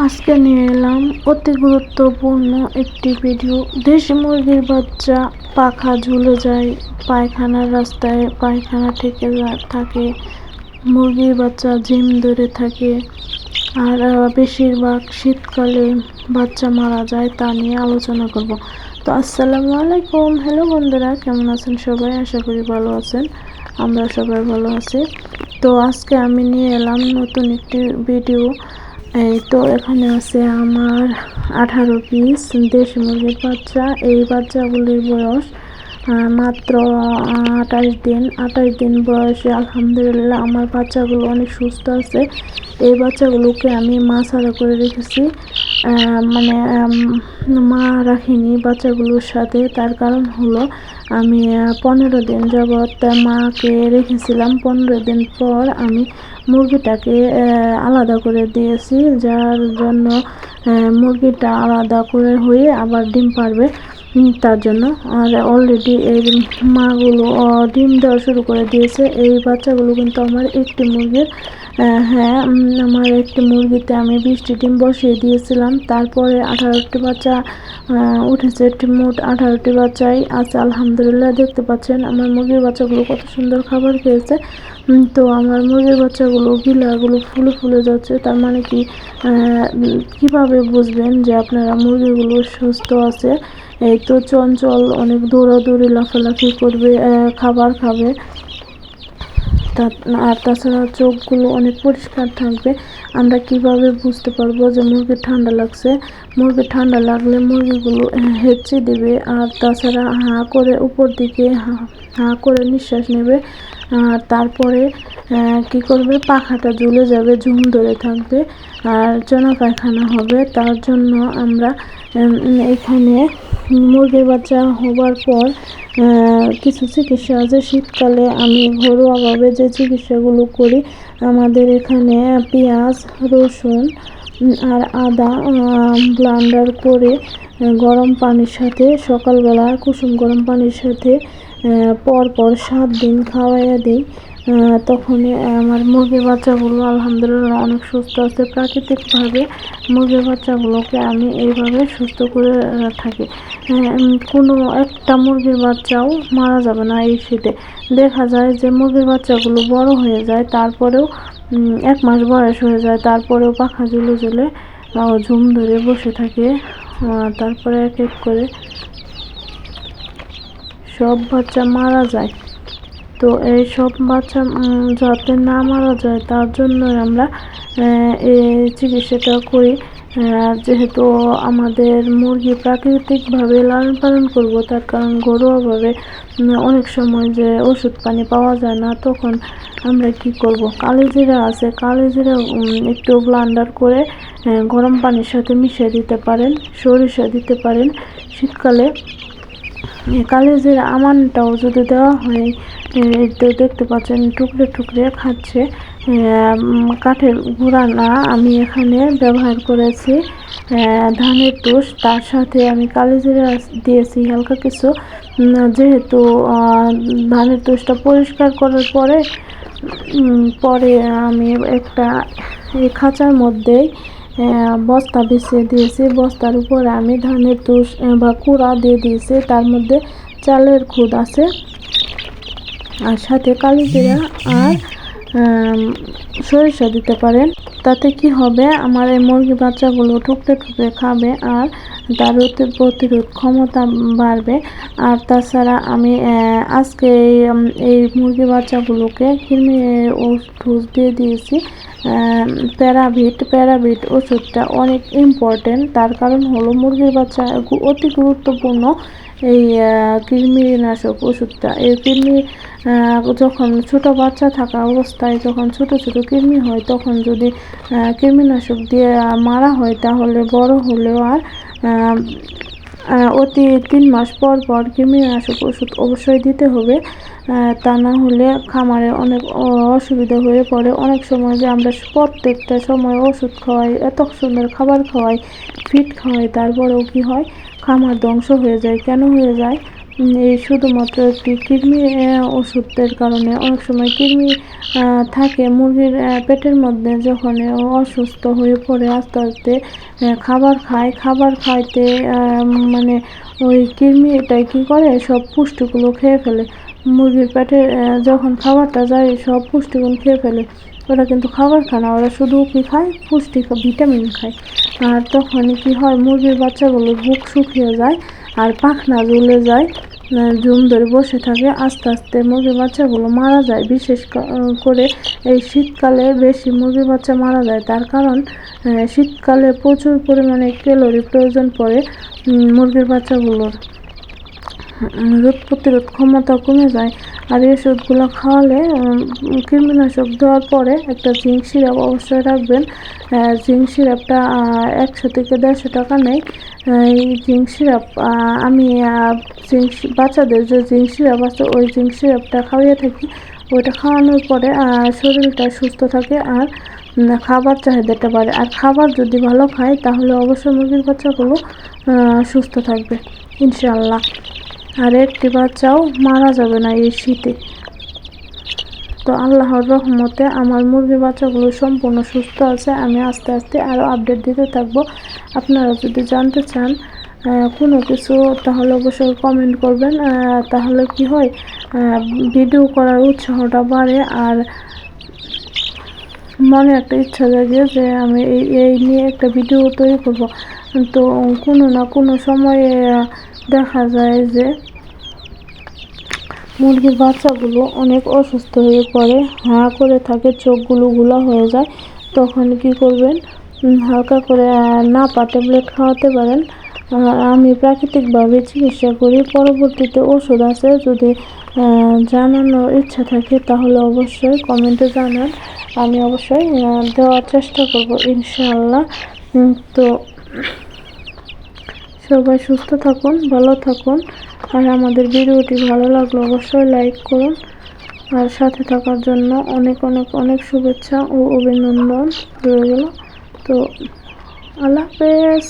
আজকে নিয়ে এলাম অতি গুরুত্বপূর্ণ একটি ভিডিও দেশি মুরগির বাচ্চা পাখা ঝুলে যায়, পায়খানার রাস্তায় পায়খানা থেকে থাকে, মুরগির বাচ্চা জিম ধরে থাকে, আর বেশিরভাগ শীতকালে বাচ্চা মারা যায় তা নিয়ে আলোচনা করব। তো আসসালামু আলাইকুম। হ্যালো বন্ধুরা, কেমন আছেন সবাই? আশা করি ভালো আছেন। আমরা সবাই ভালো আছি। তো আজকে আমি নিয়ে এলাম নতুন একটি ভিডিও এই তো এখানে আছে আমার আঠারো পিস দেশি মুরগির বাচ্চা। এই বাচ্চাগুলির বয়স মাত্র আঠাশ দিন আঠাশ দিন বয়সে, আলহামদুলিল্লাহ, আমার বাচ্চাগুলো অনেক সুস্থ আছে। এই বাচ্চাগুলোকে আমি মা ছাড়া করে রেখেছি। মানে মা রাখিনি বাচ্চাগুলোর সাথে। তার কারণ হলো, আমি পনেরো দিন যাবৎ মাকে রেখেছিলাম। পনেরো দিন পর আমি মুরগিটাকে আলাদা করে দিয়েছি, যার জন্য মুরগিটা আলাদা করে হয়ে আবার ডিম পারবে তার জন্য। আর অলরেডি এই মাগুলো ডিম দেওয়া শুরু করে দিয়েছে। এই বাচ্চাগুলো কিন্তু আমার একটি মুরগির হ্যাঁ আমার একটি মুরগিতে আমি বিশটি ডিম বসিয়ে দিয়েছিলাম। তারপরে আঠারোটি বাচ্চা উঠেছে। একটি মোট আঠারোটি বাচ্চাই আছে। আলহামদুলিল্লাহ, দেখতে পাচ্ছেন আমার মুরগির বাচ্চাগুলো কত সুন্দর খাবার খেয়েছে। তো আমার মুরগির বাচ্চাগুলো, গিলাগুলো ফুলে ফুলে যাচ্ছে। তার মানে কি কীভাবে বুঝবেন যে আপনারা মুরগিগুলো সুস্থ আছে? এই তো চঞ্চল অনেক দৌড়াদৌড়ি, লাফালাফি করবে খাবার খাবে। আর তাছাড়া চোখগুলো অনেক পরিষ্কার থাকবে। আমরা কীভাবে বুঝতে পারব যে মুরগির ঠান্ডা লাগছে? মুরগির ঠান্ডা লাগলে মুরগিগুলো হেঁচে দেবে, আর তাছাড়া হাঁ করে উপর দিকে হাঁ করে নিঃশ্বাস নেবে। আর তারপরে কি করবে? পাখাটা ঝুলে যাবে, ঝুম ধরে থাকবে। আর চনা পায়খানা হবে। তার জন্য আমরা এখানে মুরগির বাচ্চা হবার পর কিছু চিকিৎসা আছে। শীতকালে আমি ঘরোয়াভাবে যে চিকিৎসাগুলো করি আমাদের এখানে পেঁয়াজ রসুন আর আদা ব্লান্ডার করে গরম পানির সাথে সকালবেলা কুসুম গরম পানির সাথে আহ, পর পর সাত দিন খাওয়াইয়া দিই। আহ, তখনই আমার মুরগির বাচ্চাগুলো আলহামদুলিল্লাহ অনেক সুস্থ আছে। প্রাকৃতিকভাবে মুরগির বাচ্চাগুলোকে আমি এইভাবে সুস্থ করে থাকি। কোনো একটা মুরগির বাচ্চাও মারা যাবে না এই শীতে। দেখা যায় যে মুরগির বাচ্চাগুলো বড় হয়ে যায় তারপরেও এক মাস বয়স হয়ে যায় তারপরেও পাখা ঝুলে আহ, ঝুম ধরে বসে থাকে। তারপরে এক এক করে সব বাচ্চা মারা যায়। তো এই সব বাচ্চা যাতে না মারা যায়, তার জন্য আমরা এই চিকিৎসাটা করি। যেহেতু আমাদের মুরগি প্রাকৃতিকভাবে লালন পালন করব, তার কারণ ঘরোয়াভাবে অনেক সময় যে ওষুধ পানি পাওয়া যায় না, তখন আমরা কি করব? কালিজিরা আছে কালিজিরা একটু ব্লান্ডার করে গরম পানির সাথে মিশিয়ে দিতে পারেন, সরিষা দিতে পারেন। শীতকালে কালেজের আমানটাও যদি দেওয়া হয় তো দেখতে পাচ্ছেন, টুকরে টুকরে খাচ্ছে। কাঠের গুঁড়া না আমি এখানে ব্যবহার করেছি। ধানের তুষ, তার সাথে আমি কালেজিরা দিয়েছি, হালকা কিছু। যেহেতু ধানের তুষটা পরিষ্কার করার পরে পরে আমি একটা খাঁচার মধ্যেই বস্তা বিছিয়ে দিয়েছি। বস্তার উপরে আমি ধানের তুষ বা কুড়া দিয়ে দিয়েছি। তার মধ্যে চালের খুদ আছে। আর সাথে কালি জিরা আর সরিষা দিতে পারেন। তাতে কি হবে? আমার এই মুরগি বাচ্চাগুলো ঠুকরে ঠুকরে খাবে আর তার প্রতিরোধ ক্ষমতা বাড়বে। আর তাছাড়া আমি আজকে এই, মুরগি বাচ্চাগুলোকে কৃমি ওষুধ দিয়ে দিয়েছি। প্যারাভিট প্যারাভিট ওষুধটা অনেক ইম্পর্টেন্ট তার কারণ হলো মুরগির বাচ্চা অতি গুরুত্বপূর্ণ। এই কৃমিনাশক ওষুধটা। এই কৃমি যখন ছোট বাচ্চা থাকা অবস্থায় যখন ছোট ছোট কৃমি হয়, তখন যদি কৃমিনাশক দিয়ে মারা হয়, তাহলে বড় হলেও আর অতি তিন মাস পর পর কৃমিনাশক ওষুধ অবশ্যই দিতে হবে। তা না হলে খামারে অনেক অসুবিধা হয়ে পড়ে। অনেক সময় যে আমরা প্রত্যেকটা সময় ওষুধ খাওয়াই, এত সুন্দর খাবার খাওয়াই, ফিট খাওয়াই, তারপরেও কি হয়? খামার ধ্বংস হয়ে যায়। কেন হয়ে যায়? এই শুধুমাত্র একটি কৃমি ওষুধের কারণে অনেক সময় কৃমি থাকে মুরগির পেটের মধ্যে যখন অসুস্থ হয়ে পড়ে আস্তে আস্তে খাবার খায়। খাবার খাইতে মানে ওই কৃমিটাই কি করে? সব পুষ্টিগুলো খেয়ে ফেলে। মুরগির পেটে যখন খাবারটা যায়, সব পুষ্টিগুলো খেয়ে ফেলে। ওরা কিন্তু খাবার খায় না, ওরা শুধু কি খায়? পুষ্টি, ভিটামিন খায়। আর তখন কি হয়? মুরগির বাচ্চাগুলো বুক শুকিয়ে যায়। আর পাখনা জ্বলে যায় জুম ধরে বসে থাকে, আস্তে আস্তে মুরগি বাচ্চাগুলো মারা যায়। বিশেষ করে এই শীতকালে বেশি মুরগি বাচ্চা মারা যায়, তার কারণ শীতকালে প্রচুর পরিমাণে ক্যালোরি প্রয়োজন পড়ে মুরগির বাচ্চাগুলোর। রোগ প্রতিরোধ ক্ষমতা কমে যায় আর এই ওষুধগুলো খাওয়ালে কৃমিনাশক দেওয়ার পরে একটা জিঙ্ক সিরাপ অবশ্যই রাখবেন। জিঙ্ক সিরাপটা একশো থেকে দেড়শো টাকা আহ, এই জিঙ্ক সিরাপ আমি জিঙ্ক বাচ্চাদের যে জিঙ্ক সিরাপ আছে ওই জিঙ্ক সিরাপটা খাওয়িয়ে থাকি। ওইটা খাওয়ানোর পরে শরীরটা সুস্থ থাকে আর খাবার চাহিদাটা বাড়ে। আর খাবার যদি ভালো খায় তাহলে অবশ্যই মুরগির বাচ্চাগুলো সুস্থ থাকবে ইনশাআল্লাহ। আর একটি বাচ্চাও মারা যাবে না এই শীতে। তো আল্লাহর রহমতে আমার মুরগি বাচ্চাগুলো সম্পূর্ণ সুস্থ আছে। আমি আস্তে আস্তে আরও আপডেট দিতে থাকব। আপনারা যদি জানতে চান কোনো কিছু, তাহলে অবশ্যই কমেন্ট করবেন। তাহলে কি হয় ভিডিও করার উৎসাহটা বাড়ে আর মনে একটা ইচ্ছা জাগে যে আমি এই নিয়ে একটা ভিডিও তৈরি করব। তো কোনো না কোনো সময়ে দেখা যায় যে মুরগির বাচ্চাগুলো অনেক অসুস্থ হয়ে পড়ে হাঁ করে থাকে চোখগুলো গুলা হয়ে যায়। তখন কি করবেন? হালকা করে নাপা ট্যাবলেট খাওয়াতে পারেন। আমি প্রাকৃতিকভাবে চিকিৎসা করি। পরবর্তীতে ওষুধ আছে। যদি জানানোর ইচ্ছা থাকে তাহলে অবশ্যই কমেন্টে জানান। আমি অবশ্যই দেওয়ার চেষ্টা করব ইনশাআল্লাহ। উম, তো সবাই সুস্থ থাকুন, ভালো থাকুন। আর আমাদের ভিডিওটি ভালো লাগলে অবশ্যই লাইক করুন। আর সাথে থাকার জন্য অনেক অনেক অনেক শুভেচ্ছা ও অভিনন্দন রয়ে গেল তো, আল্লাহ হাফেজ।